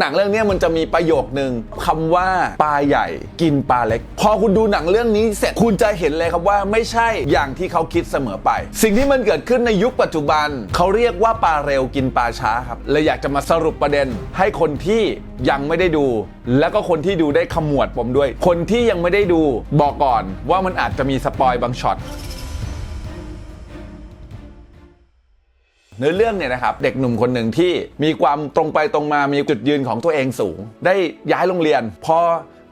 หนังเรื่องนี้มันจะมีประโยคนึงคำว่าปลาใหญ่กินปลาเล็ก พอคุณดูหนังเรื่องนี้เสร็จคุณจะเห็นเลยครับว่าไม่ใช่อย่างที่เขาคิดเสมอไป สิ่งที่มันเกิดขึ้นในยุคปัจจุบัน เขาเรียกว่าปลาเร็วกินปลาช้าครับเลยอยากจะมาสรุปประเด็นให้คนที่ยังไม่ได้ดู แล้วก็คนที่ดูได้ขมวดผมด้วย คนที่ยังไม่ได้ดูบอกก่อนว่ามันอาจจะมีสปอยบางช็อต เนื้อเรื่องเนี่ยนะครับเด็กหนุ่มคนหนึ่งที่มีความตรงไปตรงมามีจุดยืนของตัวเองสูง ได้ย้ายโรงเรียน พอ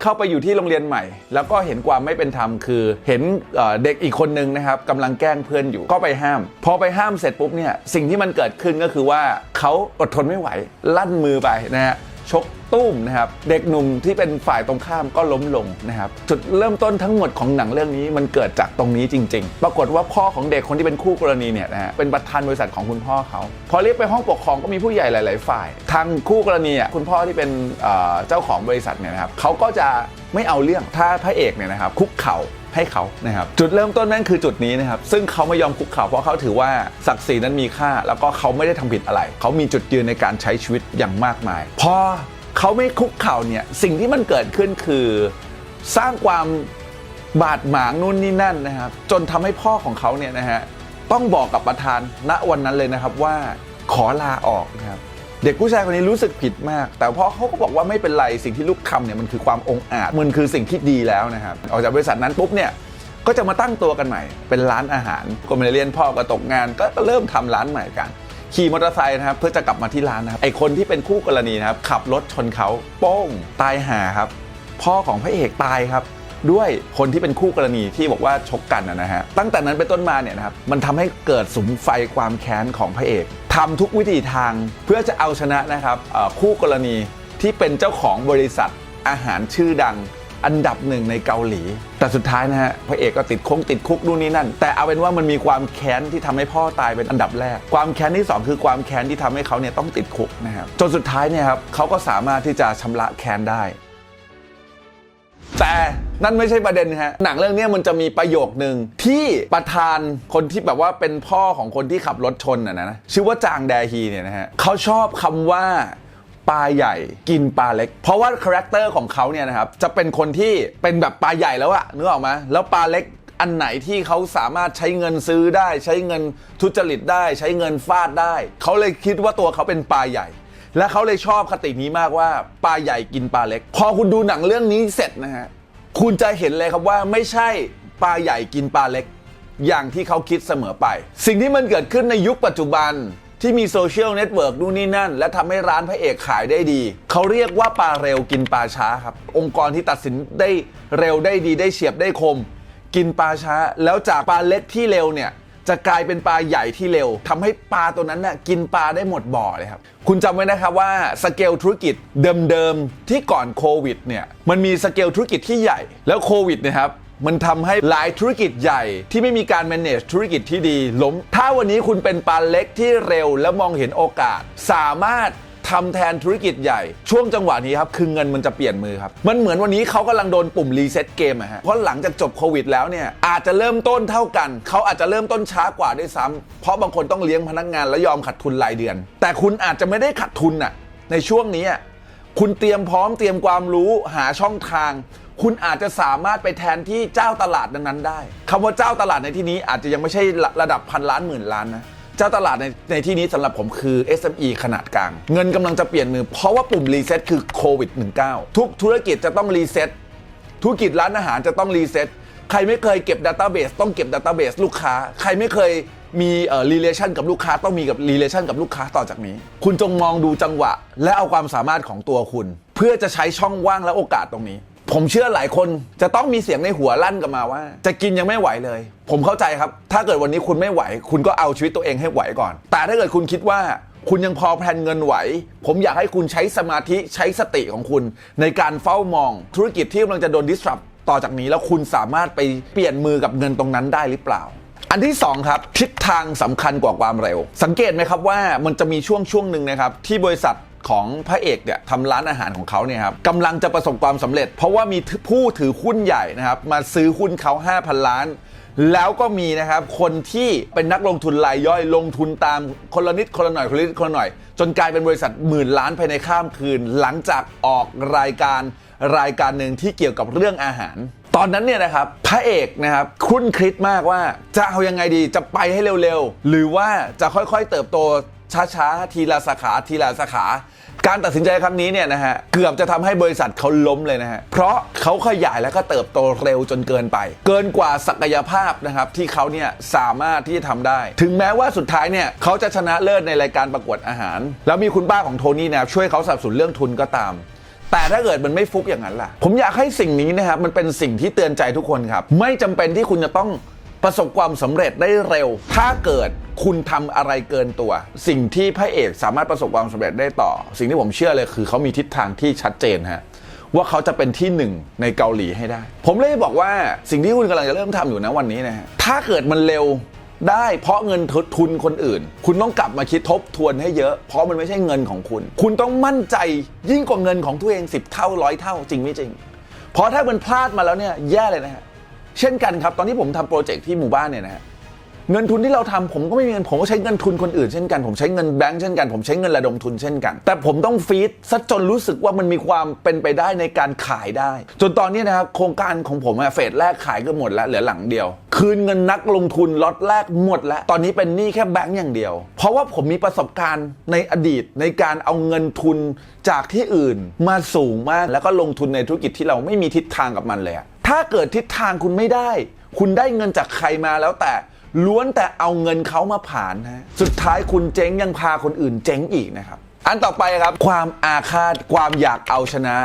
เข้าไปอยู่ที่โรงเรียนใหม่ แล้วก็เห็นความไม่เป็นธรรมคือ เห็นเเด็กอีกคนนึงนะครับกำลังแกล้งเพื่อนอยู่ก็ไปห้าม พอไปห้ามเสร็จปุ๊บเนี่ยสิ่งที่มันเกิดขึ้นก็คือว่าเขาอดทนไม่ไหวลั่นมือไปนะฮะ ชกตุ้มนะครับเด็กหนุ่มที่เป็นฝ่ายตรงข้ามก็ล้มลงนะครับจุดเริ่มต้นทั้งหมดของหนังเรื่องนี้มันเกิดจากตรงนี้จริง ๆ ปรากฏว่าพ่อของเด็กคนที่เป็นคู่กรณีเนี่ยนะฮะเป็นประธานบริษัทของคุณพ่อเขาพอเรียกไปห้องปกครองก็มีผู้ใหญ่หลาย ๆ ฝ่าย ทางคู่กรณีอะคุณพ่อที่เป็นเอ่อเจ้าของบริษัทเนี่ยนะครับเขาก็จะไม่เอาเรื่องถ้าพระเอกเนี่ยนะครับคุกเข่า ให้เขานะครับจุดเริ่มต้นนั่นคือจุดนี้นะครับซึ่งเขาไม่ยอมคุกเข่าเพราะเขาถือว่าศักดิ์ศรีนั้นมีค่า แล้วก็เขาไม่ได้ทำผิดอะไร เขามีจุดยืนในการใช้ชีวิตอย่างมากมาย พอเขาไม่คุกเข่าเนี่ยสิ่งที่มันเกิดขึ้นคือ สร้างความบาดหมางนู่นนี่นั่นนะครับจนทำให้พ่อของเขาเนี่ยนะฮะต้องบอกกับประธานณวันนั้นเลยนะครับว่าขอลาออกนะครับ เด็กผู้ชายคนนี้รู้สึกผิดมาก แต่พ่อเขาก็บอกว่าไม่เป็นไรสิ่งที่ลูกทำเนี่ยมันคือความองอาจมันคือสิ่งที่ดีแล้วนะครับออกจากบริษัทนั้นปุ๊บเนี่ยก็จะมาตั้งตัวกันใหม่ เป็นร้านอาหารก็ไม่ได้เรียนพ่อก็ตกงานก็เริ่มทำร้านใหม่กัน ขี่มอเตอร์ไซค์นะครับเพื่อจะกลับมาที่ร้านนะครับไอคนที่เป็นคู่กรณีนะครับขับรถชนเขาโป้งตายห่าครับ พ่อของพระเอกตายครับ ด้วยคนที่เป็นคู่กรณีที่บอกว่าชกกันนะฮะตั้งแต่นั้นเป็นต้นมาเนี่ยนะครับมันทำให้เกิดสุมไฟความแค้นของพระเอกทำทุกวิถีทางเพื่อจะเอาชนะนะครับคู่กรณีที่เป็นเจ้าของบริษัทอาหารชื่อดังอันดับหนึ่งในเกาหลี แต่สุดท้ายนะฮะพระเอกก็ติดคงติดคุกนู่นนี่นั่น แต่เอาเป็นว่ามันมีความแค้นที่ทำให้พ่อตายเป็นอันดับแรก ความแค้นที่สองคือความแค้นที่ทำให้เขาเนี่ยต้องติดคุกนะครับจนสุดท้ายเนี่ยครับเขาก็สามารถที่จะชำระแค้นได้ แต่นั่นไม่ใช่ประเด็นฮะหนังเรื่องนี้มันจะมีประโยคนึงที่ประธานคนที่แบบว่าเป็นพ่อของคนที่ขับรถชนน่ะนะชื่อว่าจางแดฮีเนี่ยนะฮะเขาชอบคำว่าปลาใหญ่กินปลาเล็ก เพราะว่าคาแรคเตอร์ของเขาเนี่ยนะครับจะเป็นคนที่เป็นแบบปลาใหญ่แล้วอะนึกออกไหมแล้วปลาเล็กอันไหนที่เขาสามารถใช้เงินซื้อได้ ใช้เงินทุจริตได้ ใช้เงินฟาดได้ เขาเลยคิดว่าตัวเขาเป็นปลาใหญ่ และเขาเลยชอบคตินี้มากว่าปลาใหญ่กินปลาเล็ก พอคุณดูหนังเรื่องนี้เสร็จนะฮะคุณจะเห็นเลยครับว่าไม่ใช่ปลาใหญ่กินปลาเล็ก อย่างที่เขาคิดเสมอไป สิ่งที่มันเกิดขึ้นในยุคปัจจุบันที่มีโซเชียลเน็ตเวิร์กนู่นนี่นั่น และทำให้ร้านพระเอกขายได้ดี เขาเรียกว่าปลาเร็วกินปลาช้าครับ องค์กรที่ตัดสินได้เร็วได้ดีได้เฉียบได้คม กินปลาช้า แล้วจากปลาเล็กที่เร็วเนี่ย จะกลายเป็นปลาใหญ่ที่เร็วทำให้ปลาตัวนั้นน่ะกินปลาได้หมดบ่อเลยครับ คุณจำไว้นะครับว่าสเกลธุรกิจเดิมๆที่ก่อนโควิดเนี่ยมันมีสเกลธุรกิจที่ใหญ่แล้วโควิดนะครับมันทำให้หลายธุรกิจใหญ่ที่ไม่มีการ manage ธุรกิจที่ดีล้ม ถ้าวันนี้คุณเป็นปลาเล็กที่เร็วและมองเห็นโอกาส สามารถ ทำแทนธุรกิจใหญ่ ช่วงจังหวะนี้ครับคือเงินมันจะเปลี่ยนมือครับ มันเหมือนวันนี้เขากำลังโดนปุ่มรีเซ็ตเกมอะฮะเพราะหลังจากจบโควิดแล้วเนี่ยอาจจะเริ่มต้นเท่ากัน เขาอาจจะเริ่มต้นช้ากว่าด้วยซ้ำเพราะบางคนต้องเลี้ยงพนักงานและยอมขัดทุนรายเดือน แต่คุณอาจจะไม่ได้ขัดทุนอะในช่วงนี้อะคุณเตรียมพร้อมเตรียมความรู้หาช่องทาง คุณอาจจะสามารถไปแทนที่เจ้าตลาดนั้นๆได้คำว่าเจ้าตลาดในที่นี้อาจจะยังไม่ใช่ระดับพันล้านหมื่นล้านนะ เจ้าตลาดในในที่นี้สำหรับผมคือ SME ขนาดกลาง เงินกำลังจะเปลี่ยนมือ เพราะว่าปุ่มรีเซ็ตคือโควิด -19 ทุกธุรกิจจะต้องรีเซ็ตธุรกิจร้านอาหารจะต้องรีเซ็ตใครไม่เคยเก็บ Database ต้องเก็บ Database ลูกค้า ใครไม่เคยมีเอ่อ relation กับลูกค้าต้องมีกับ relation กับลูกค้าต่อจากนี้ คุณจงมองดูจังหวะ และเอาความสามารถของตัวคุณ เพื่อจะใช้ช่องว่างและโอกาสตรงนี้ ผมเชื่อหลายคนจะต้องมีเสียงในหัวลั่นกลับมาว่า จะกินยังไม่ไหวเลย ผมเข้าใจครับ ถ้าเกิดวันนี้คุณไม่ไหว คุณก็เอาชีวิตตัวเองให้ไหวก่อน แต่ถ้าเกิดคุณคิดว่าคุณยังพอแพลนเงินไหว ผมอยากให้คุณใช้สมาธิใช้สติของคุณ ในการเฝ้ามองธุรกิจที่กำลังจะโดน disrupt ต่อจากนี้แล้วคุณสามารถไปเปลี่ยนมือกับเงินตรงนั้นได้หรือเปล่า อันที่สองครับ ทิศทางสำคัญกว่าความเร็ว สังเกตไหมครับว่ามันจะมีช่วงช่วงหนึ่งนะครับ ที่บริษัท ของพระเอกเนี่ยทำร้านอาหารของเขาเนี่ยครับกำลังจะประสบความสำเร็จ เพราะว่ามีผู้ถือหุ้นใหญ่นะครับมาซื้อหุ้นเขา 5,000 ล้าน แล้วก็มีนะครับคนที่เป็นนักลงทุนรายย่อยลงทุนตามคนละนิดคนละหน่อยคนละนิดคนละหน่อย จนกลายเป็นบริษัทหมื่นล้านภายในข้ามคืน หลังจากออกรายการรายการหนึ่งที่เกี่ยวกับเรื่องอาหารตอนนั้นเนี่ยนะครับพระเอกนะครับคุ้นคิดมากว่าจะเอายังไงดีจะไปให้เร็วๆ หรือว่าจะค่อยๆเติบโต ช้าๆ ทีละสาขาทีละสาขา การตัดสินใจครั้งนี้เนี่ยนะฮะเกือบจะทำให้บริษัทเขาล้มเลยนะฮะเพราะเขาขยายแล้วก็เติบโตเร็วจนเกินไป เกินกว่าศักยภาพนะครับที่เขาเนี่ยสามารถที่จะทำได้ ถึงแม้ว่าสุดท้ายเนี่ยเขาจะชนะเลิศในรายการประกวดอาหาร แล้วมีคุณป้าของโทนี่นะช่วยเขาสับสนเรื่องทุนก็ตามแต่ถ้าเกิดมันไม่ฟุกอย่างนั้นล่ะ ผมอยากให้สิ่งนี้นะครับมันเป็นสิ่งที่เตือนใจทุกคนครับ ไม่จำเป็นที่คุณจะต้อง ประสบความสำเร็จได้เร็ว ถ้าเกิดคุณทำอะไรเกินตัว สิ่งที่พระเอกสามารถประสบความสำเร็จได้ต่อ สิ่งที่ผมเชื่อเลยคือเขามีทิศทางที่ชัดเจนฮะว่าเขาจะเป็นที่หนึ่งในเกาหลีให้ได้ ผมเลยบอกว่าสิ่งที่คุณกำลังจะเริ่มทำอยู่นะวันนี้นะฮะถ้าเกิดมันเร็วได้เพราะเงินทุนคนอื่น คุณต้องกลับมาคิดทบทวนให้เยอะ เพราะมันไม่ใช่เงินของคุณ คุณต้องมั่นใจยิ่งกว่าเงินของตัวเอง 10 เท่าร้อยเท่าจริงไม่จริง เพราะถ้ามันพลาดมาแล้วเนี่ยแย่เลยนะฮะ เช่นกันครับตอนที่ผมทำโปรเจกต์ที่หมู่บ้านเนี่ยนะฮะเงินทุนที่เราทำผมก็ไม่มีเงินผมก็ใช้เงินทุนคนอื่นเช่นกันผมใช้เงินแบงค์เช่นกันผมใช้เงินระดมทุนเช่นกัน แต่ผมต้องฟีดซะจนรู้สึกว่ามันมีความเป็นไปได้ในการขายได้ จนตอนนี้นะครับโครงการของผมเฟสแรกขายก็หมดแล้วเหลือหลังเดียว คืนเงินนักลงทุนล็อตแรกหมดแล้ว ตอนนี้เป็นหนี้แค่แบงก์อย่างเดียว เพราะว่าผมมีประสบการณ์ในอดีตในการเอาเงินทุนจากที่อื่น มาสูงมากแล้วก็ลงทุนในธุรกิจที่เราไม่มีทิศทางกับมันเลยอะ ถ้าเกิดทิศทางคุณไม่ได้ คุณได้เงินจากใครมาแล้วแต่ล้วนแต่เอาเงินเขามาผ่านนะสุดท้ายคุณเจ๊งยังพาคนอื่นเจ๊งอีกนะครับ อันต่อไปครับ ความอาฆาตความอยากเอาชนะ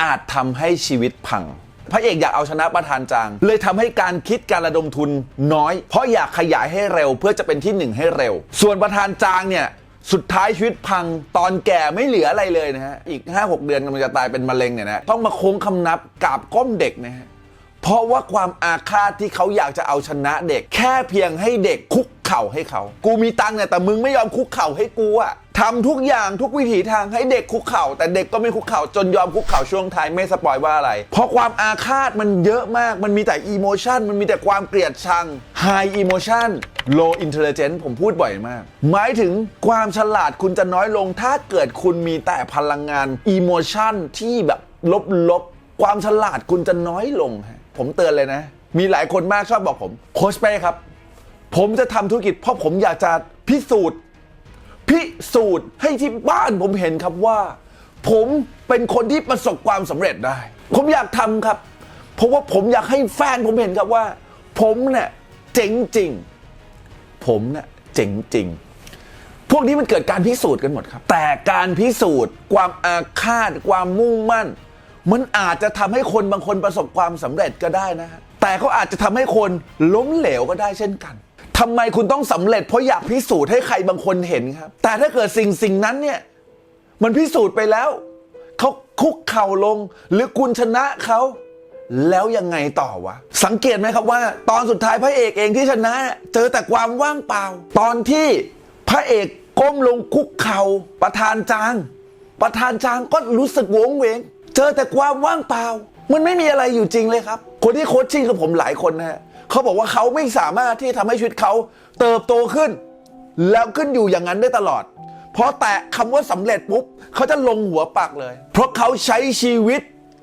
อาจทำให้ชีวิตพังพระเอกอยากเอาชนะประธานจาง เลยทำให้การคิดการระดมทุนน้อย เพราะอยากขยายให้เร็วเพื่อจะเป็นที่หนึ่งให้เร็ว ส่วนประธานจางเนี่ยสุดท้ายชีวิตพังตอนแก่ไม่เหลืออะไรเลยนะฮะ อีก 5-6 เดือนกำลังจะตายเป็นมะเร็งเนี่ยนะต้องมาโค้งคำนับกราบก้มเด็กนะฮะ เพราะว่าความอาฆาตที่เขาอยากจะเอาชนะเด็ก แค่เพียงให้เด็กคุกเข่าให้เขา กูมีตังค์เนี่ยแต่มึงไม่ยอมคุกเข่าให้กูอะทำทุกอย่างทุกวิถีทางให้เด็กคุกเข่า แต่เด็กก็ไม่คุกเข่าจนยอมคุกเข่าช่วงท้ายไม่สปอยว่าอะไร เพราะความอาฆาตมันเยอะมากมันมีแต่อีโมชันมันมีแต่ความเกลียดชัง High emotion low intelligence ผมพูดบ่อยมาก หมายถึงความฉลาดคุณจะน้อยลงถ้าเกิดคุณมีแต่พลังงานอีโมชันที่แบบลบๆ ความฉลาดคุณจะน้อยลงฮะ ผมเตือนเลยนะ มีหลายคนมากชอบบอกผมโคชเป้ครับ ผมจะทำธุรกิจเพราะผมอยากจะพิสูจน์ พิสูจน์ให้ที่บ้านผมเห็นครับว่า ผมเป็นคนที่ประสบความสำเร็จได้ ผมอยากทำครับ เพราะว่าผมอยากให้แฟนผมเห็นครับว่า ผมเนี่ยเจ๋งจริง ผมเนี่ยเจ๋งจริงพวกนี้มันเกิดการพิสูจน์กันหมดครับ แต่การพิสูจน์ ความอาฆาต ความมุ่งมั่น มันอาจจะทำให้คนบางคนประสบความสำเร็จก็ได้นะฮะแต่เขาอาจจะทำให้คนล้มเหลวก็ได้เช่นกันทำไมคุณต้องสำเร็จเพราะอยากพิสูจน์ให้ใครบางคนเห็นครับ แต่ถ้าเกิดสิ่งสิ่งนั้นเนี่ยมันพิสูจน์ไปแล้วเขาคุกเข่าลง หรือคุณชนะเขาแล้วยังไงต่อวะ สังเกตไหมครับว่า ตอนสุดท้ายพระเอกเองที่ชนะ เจอแต่ความว่างเปล่า ตอนที่พระเอกก้มลงคุกเข่าประธานจาง ประธานจางก็รู้สึกโวงเวง เจอแต่ความว่างเปล่า มันไม่มีอะไรอยู่จริงเลยครับ คนที่โคชชิ่งกับผมหลายคนนะฮะเขาบอกว่าเขาไม่สามารถที่ทำให้ชีวิตเขาเติบโตขึ้น แล้วขึ้นอยู่อย่างนั้นได้ตลอดเพราะแต่คำว่าสำเร็จปุ๊บเขาจะลงหัวปักเลย เพราะเขาใช้ชีวิต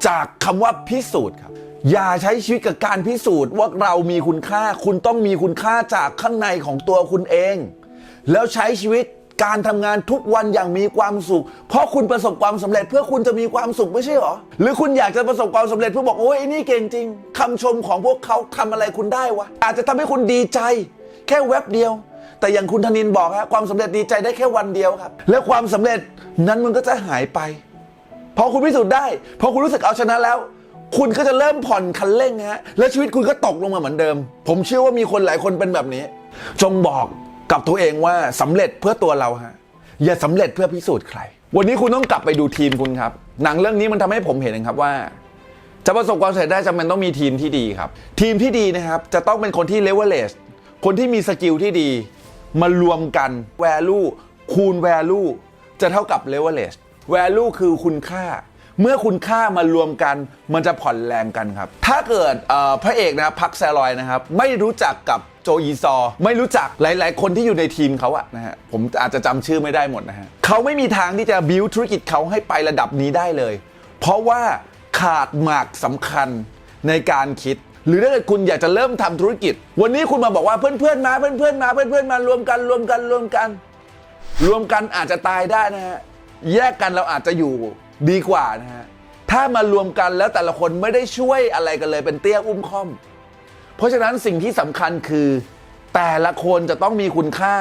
จากคำว่าพิสูจน์ครับอย่าใช้ชีวิตกับการพิสูจน์ว่าเรามีคุณค่า คุณต้องมีคุณค่าจากข้างในของตัวคุณเอง แล้วใช้ชีวิต การทำงานทุกวันอย่างมีความสุข เพราะคุณประสบความสำเร็จเพื่อคุณจะมีความสุขไม่ใช่หรอ หรือคุณอยากจะประสบความสำเร็จเพื่อบอกโอ้ยไอ้นี่เก่งจริงคำชมของพวกเขาทำอะไรคุณได้วะ อาจจะทำให้คุณดีใจ แค่แวบเดียว แต่อย่างคุณธนินบอกฮะความสำเร็จดีใจได้แค่วันเดียวครับ และความสำเร็จนั้นมันก็จะหายไปพอคุณพิสูจน์ได้พอคุณรู้สึกเอาชนะแล้วคุณก็จะเริ่มผ่อนคันเร่งฮะ และชีวิตคุณก็ตกลงมาเหมือนเดิม ผมเชื่อว่ามีคนหลายคนเป็นแบบนี้ จงบอก กับตัวเองว่าสำเร็จเพื่อตัวเราฮะอย่าสำเร็จเพื่อพิสูจน์ใคร วันนี้คุณต้องกลับไปดูทีมคุณครับ หนังเรื่องนี้มันทำให้ผมเห็นนะครับว่า จะประสบความสำเร็จได้จำเป็นต้องมีทีมที่ดีครับ ทีมที่ดีนะครับจะต้องเป็นคนที่เลเวลเลสคนที่มีสกิลที่ดี มารวมกัน value คูณ value จะเท่ากับ leverage value คือคุณค่าเมื่อคุณค่ามารวมกันมันจะผ่อนแรงกันครับ ถ้าเกิดพระเอกนะพักแซลอยนะครับ ไม่รู้จักกับ โจอีซอ ไม่รู้จักหลาย ๆ คนที่อยู่ในทีมเขาอะนะฮะผมอาจจะจำชื่อไม่ได้หมดนะฮะเขาไม่มีทางที่จะบิวธุรกิจเขาให้ไประดับนี้ได้เลย เพราะว่าขาดหมากสำคัญในการคิด หรือถ้าเกิดคุณอยากจะเริ่มทำธุรกิจ วันนี้คุณมาบอกว่าเพื่อน ๆ มาเพื่อน ๆ มาเพื่อน ๆ มารวมกันรวมกันรวมกัน รวมกันอาจจะตายได้นะฮะแยกกันเราอาจจะอยู่ดีกว่านะฮะถ้ามารวมกันแล้วแต่ละคนไม่ได้ช่วยอะไรกันเลยเป็นเตี้ยอุ้มค่อม เพราะฉะนั้นสิ่งที่สำคัญคือ แต่ละคนจะต้องมีคุณค่า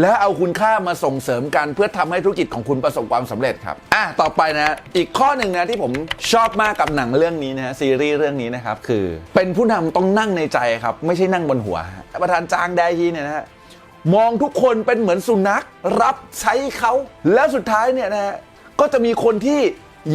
และเอาคุณค่ามาส่งเสริมกันเพื่อทำให้ธุรกิจของคุณประสบความสำเร็จครับอะต่อไปนะ อีกข้อหนึ่งนะที่ผมชอบมากกับหนังเรื่องนี้นะฮะซีรีส์เรื่องนี้นะครับคือ เป็นผู้นำต้องนั่งในใจครับไม่ใช่นั่งบนหัวฮะประธานจางแดฮีเนี่ยนะฮะมองทุกคนเป็นเหมือนสุนัขรับใช้เขาแล้วสุดท้ายเนี่ยนะฮะก็จะมีคนที่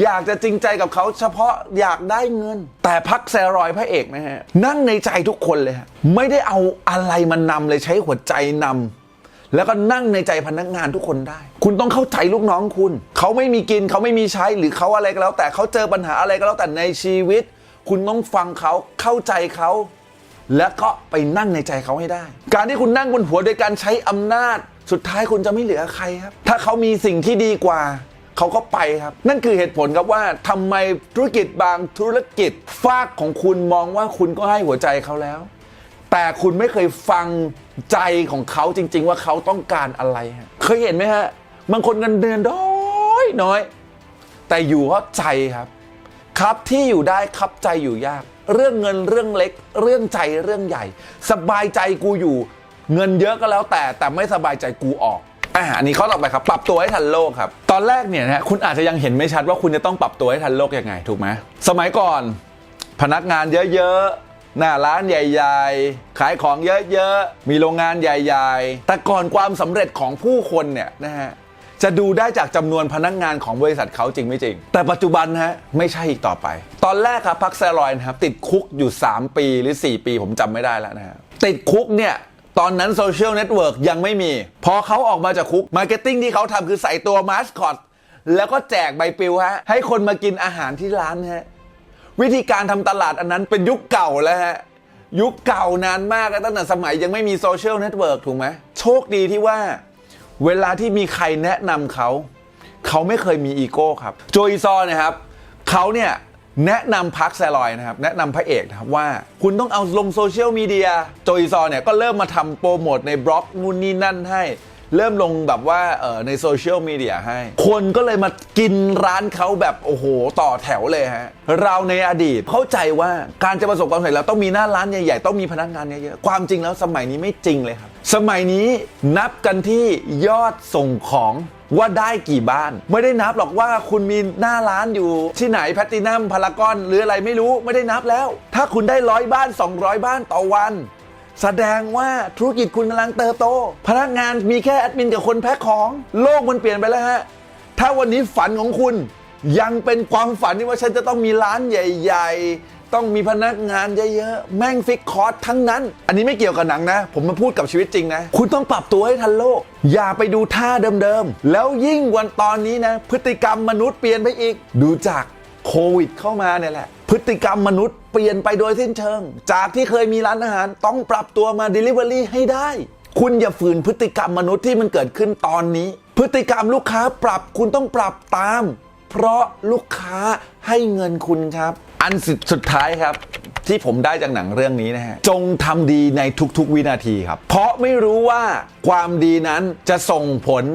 อยากจะจริงใจกับเขาเฉพาะอยากได้เงิน แต่พักแซรอยพระเอกนะฮะ นั่งในใจทุกคนเลยฮะ ไม่ได้เอาอะไรมานำเลยใช้หัวใจนำแล้วก็นั่งในใจพนักงานทุกคนได้ คุณต้องเข้าใจลูกน้องคุณ เขาไม่มีกินเขาไม่มีใช้หรือเขาอะไรก็แล้ว แต่เขาเจอปัญหาอะไรก็แล้วแต่ในชีวิต คุณต้องฟังเขาเข้าใจเขาแล้วก็ไปนั่งในใจเขาให้ได้ การที่คุณนั่งบนหัวโดยการใช้อำนาจ สุดท้ายคุณจะไม่เหลือใครครับ ถ้าเขามีสิ่งที่ดีกว่า เขาก็ไปครับ นั่นคือเหตุผลครับว่าทำไมธุรกิจบางธุรกิจฝากของคุณมองว่าคุณก็ให้หัวใจเขาแล้ว แต่คุณไม่เคยฟังใจของเขาจริง ๆ ว่าเขาต้องการอะไร เคยเห็นไหมฮะบางคนเงินเดือนน้อยน้อย แต่อยู่เพราะใจครับ ครับที่อยู่ได้ครับใจอยู่ยาก เรื่องเงินเรื่องเล็ก เรื่องใจเรื่องใหญ่ สบายใจกูอยู่ เงินเยอะก็แล้วแต่แต่ไม่สบายใจกูออก อ่าอันนี้ข้อต่อไปครับ ปรับตัวให้ทันโลกครับ ตอนแรกเนี่ยนะฮะคุณอาจจะยังเห็นไม่ชัดว่าคุณจะต้องปรับตัวให้ทันโลกยังไงถูกไหมสมัยก่อน พนักงานเยอะๆหน้าร้านใหญ่ๆ ขายของเยอะๆ มีโรงงานใหญ่ๆ แต่ก่อนความสำเร็จของผู้คนเนี่ยนะฮะ จะดูได้จากจำนวนพนักงานของบริษัทเขาจริงไม่จริง แต่ปัจจุบันฮะไม่ใช่อีกต่อไป ตอนแรกครับพักแซลอยนะครับติดคุกอยู่ 3 ปีหรือ 4 ปีผมจำไม่ได้แล้วนะฮะ ติดคุกเนี่ย ตอนนั้นโซเชียลเน็ตเวิร์กยังไม่มี พอเขาออกมาจากคุกมาร์เก็ตติ้งที่เขาทำคือใส่ตัวมาสคอตแล้วก็แจกใบปลิวฮะ ให้คนมากินอาหารที่ร้านฮะ วิธีการทำตลาดอันนั้นเป็นยุคเก่าแล้วฮะ ยุคเก่านานมากแล้วตั้งแต่สมัยยังไม่มีโซเชียลเน็ตเวิร์กถูกไหมโชคดีที่ว่า เวลาที่มีใครแนะนำเขา เขาไม่เคยมีอีโก้ครับ โจอีซอเนี่ยครับเขาเนี่ย แนะนำพักแซลอยนะครับ แนะนำพระเอกนะครับว่าคุณต้องเอาลงโซเชียลมีเดียโจอีซอเนี่ยก็เริ่มมาทำโปรโมทในบล็อกนู่นนี่นั่นให้ เริ่มลงแบบว่าเออในโซเชียลมีเดียให้ คนก็เลยมากินร้านเขาแบบโอ้โหต่อแถวเลยฮะ เราในอดีตเข้าใจว่าการจะประสบความสำเร็จเราต้องมีหน้าร้านใหญ่ๆ ต้องมีพนักงานเยอะๆความจริงแล้วสมัยนี้ไม่จริงเลยครับ สมัยนี้นับกันที่ยอดส่งของ ว่าได้กี่บ้าน ไม่ได้นับหรอกว่าคุณมีหน้าร้านอยู่ที่ไหนแพตตินัมพารากอนหรืออะไรไม่รู้ไม่ได้นับแล้ว ถ้าคุณได้ร้อยบ้าน 200 บ้านต่อวัน แสดงว่าธุรกิจคุณกำลังเติบโต พนักงานมีแค่แอดมินกับคนแพ็คของโลกมันเปลี่ยนไปแล้วฮะถ้าวันนี้ฝันของคุณยังเป็นความฝันที่ว่าฉันจะต้องมีร้านใหญ่ ๆ ต้องมีพนักงานเยอะๆ แม่งฟิกคอร์สทั้งนั้น อันนี้ไม่เกี่ยวกับหนังนะ ผมมาพูดกับชีวิตจริงนะ คุณต้องปรับตัวให้ทันโลก อย่าไปดูท่าเดิมๆ แล้วยิ่งวันตอนนี้นะ พฤติกรรมมนุษย์เปลี่ยนไปอีก ดูจากโควิดเข้ามาเนี่ยแหละ พฤติกรรมมนุษย์เปลี่ยนไปโดยสิ้นเชิง จากที่เคยมีร้านอาหารต้องปรับตัวมา Delivery ให้ได้ คุณอย่าฝืนพฤติกรรมมนุษย์ที่มันเกิดขึ้นตอนนี้ พฤติกรรมลูกค้าปรับคุณต้องปรับตาม เพราะลูกค้าให้เงินคุณครับ อันสุดสุดท้ายครับที่ผมได้จากหนังเรื่องนี้นะฮะ จงทำดีในทุกๆวินาทีครับ เพราะไม่รู้ว่าความดีนั้นจะส่งผล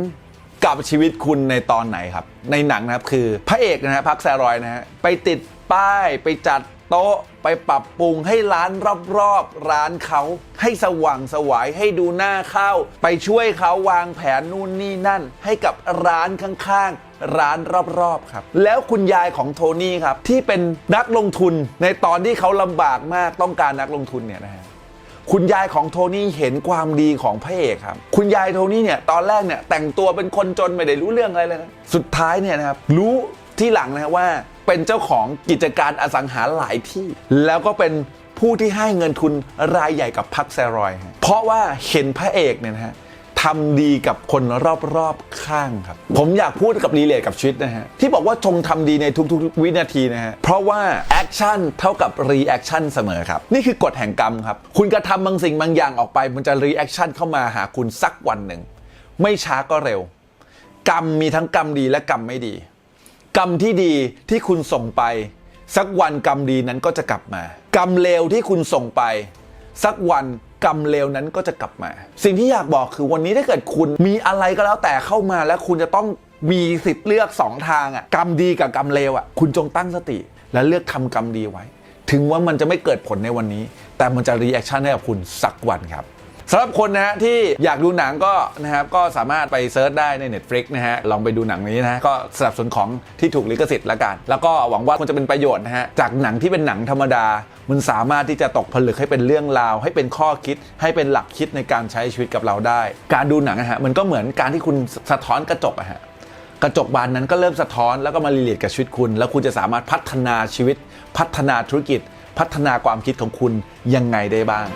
กับชีวิตคุณในตอนไหนครับ ในหนังนะครับคือพระเอกนะฮะพักแซรอยนะฮะไปติดป้ายไปจัดโต๊ะไปปรับปรุงให้ร้านรอบๆร้านเขาให้สว่างสวายให้ดูหน้าเข้า ไปช่วยเขาวางแผนนู่นนี่นั่น ให้กับร้านข้างๆ ร้านรอบๆครับ แล้วคุณยายของโทนี่ครับ ที่เป็นนักลงทุนในตอนที่เขาลำบากมากต้องการนักลงทุนเนี่ยนะฮะ คุณยายของโทนี่เห็นความดีของพระเอกครับ คุณยายโทนี่เนี่ยตอนแรกเนี่ยแต่งตัวเป็นคนจนไม่ได้รู้เรื่องอะไรเลยนะสุดท้ายเนี่ยนะครับรู้ที่หลังนะว่าเป็นเจ้าของกิจการอสังหาหลายที่ แล้วก็เป็นผู้ที่ให้เงินทุนรายใหญ่กับพักแซรอย เพราะว่าเห็นพระเอกเนี่ยนะฮะ ทำดีกับคนรอบๆข้างครับ ผมอยากพูดกับรีเลทกับชีวิตนะฮะ ที่บอกว่าจงทำดีในทุกๆ วินาทีนะฮะ เพราะว่าแอคชั่นเท่ากับรีแอคชั่นเสมอครับ นี่คือกฎแห่งกรรมครับ คุณกระทำบางสิ่งบางอย่างออกไป มันจะรีแอคชั่นเข้ามาหาคุณสักวันหนึ่ง ไม่ช้าก็เร็ว กรรมมีทั้งกรรมดีและกรรมไม่ดี กรรมที่ดีที่คุณส่งไป สักวันกรรมดีนั้นก็จะกลับมา กรรมเลวที่คุณส่งไป สักวัน กรรมเลวนั้นก็จะกลับมา สิ่งที่อยากบอกคือวันนี้ถ้าเกิดคุณมีอะไรก็แล้วแต่เข้ามาแล้วคุณจะต้องมีสิทธิ์เลือกสองทางอะกรรมดีกับกรรมเลวอะคุณจงตั้งสติ และเลือกทำกรรมดีไว้ ถึงว่ามันจะไม่เกิดผลในวันนี้ แต่มันจะรีแอคชั่นให้กับคุณสักวันครับสำหรับคนนะที่อยากดูหนังก็นะครับก็สามารถไปเซิร์ชได้ใน Netflix นะฮะลองไปดูหนังนี้นะก็สนับสนุนของที่ถูกลิขสิทธิ์ละกัน แล้วก็หวังว่ามันจะเป็นประโยชน์นะฮะจากหนังที่เป็นหนังธรรมดา มันสามารถที่จะตกผลึกให้เป็นเรื่องราว ให้เป็นข้อคิด ให้เป็นหลักคิดในการใช้ชีวิตกับเราได้ การดูหนังนะฮะมันก็เหมือนการที่คุณสะท้อนกระจกอะฮะกระจกบานนั้นก็เริ่มสะท้อนแล้วก็มารีเลทกับชีวิตคุณ แล้วคุณจะสามารถพัฒนาชีวิต พัฒนาธุรกิจ พัฒนาความคิดของคุณยังไงได้บ้าง